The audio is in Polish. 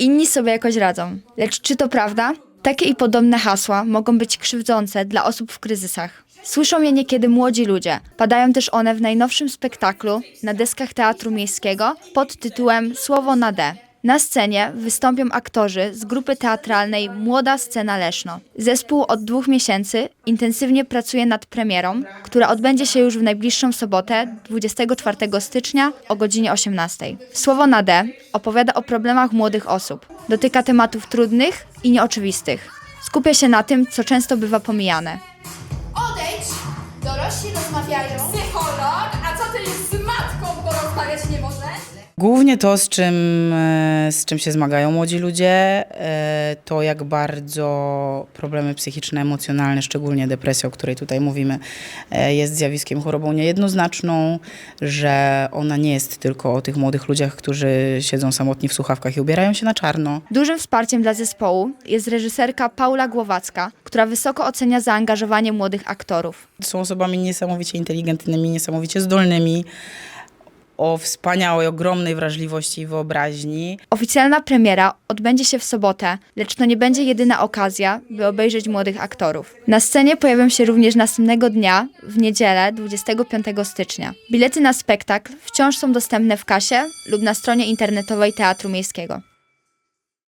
inni sobie jakoś radzą. Lecz czy to prawda? Takie i podobne hasła mogą być krzywdzące dla osób w kryzysach. Słyszą je niekiedy młodzi ludzie. Padają też one w najnowszym spektaklu na deskach Teatru Miejskiego pod tytułem Słowo na D. Na scenie wystąpią aktorzy z grupy teatralnej Młoda Scena Leszno. Zespół od dwóch miesięcy intensywnie pracuje nad premierą, która odbędzie się już w najbliższą sobotę, 24 stycznia o godzinie 18. Słowo na D opowiada o problemach młodych osób. Dotyka tematów trudnych i nieoczywistych. Skupia się na tym, co często bywa pomijane. Odejdź! Dorośli rozmawiają. Psycholog? Głównie to, z czym, e, z czym się zmagają młodzi ludzie, e, to jak bardzo problemy psychiczne, emocjonalne, szczególnie depresja, o której tutaj mówimy, e, jest zjawiskiem, chorobą niejednoznaczną, że ona nie jest tylko o tych młodych ludziach, którzy siedzą samotni w słuchawkach i ubierają się na czarno. Dużym wsparciem dla zespołu jest reżyserka Paula Głowacka, która wysoko ocenia zaangażowanie młodych aktorów. Są osobami niesamowicie inteligentnymi, niesamowicie zdolnymi, o wspaniałej, ogromnej wrażliwości i wyobraźni. Oficjalna premiera odbędzie się w sobotę, lecz to nie będzie jedyna okazja, by obejrzeć młodych aktorów. Na scenie pojawią się również następnego dnia, w niedzielę 25 stycznia. Bilety na spektakl wciąż są dostępne w kasie lub na stronie internetowej Teatru Miejskiego.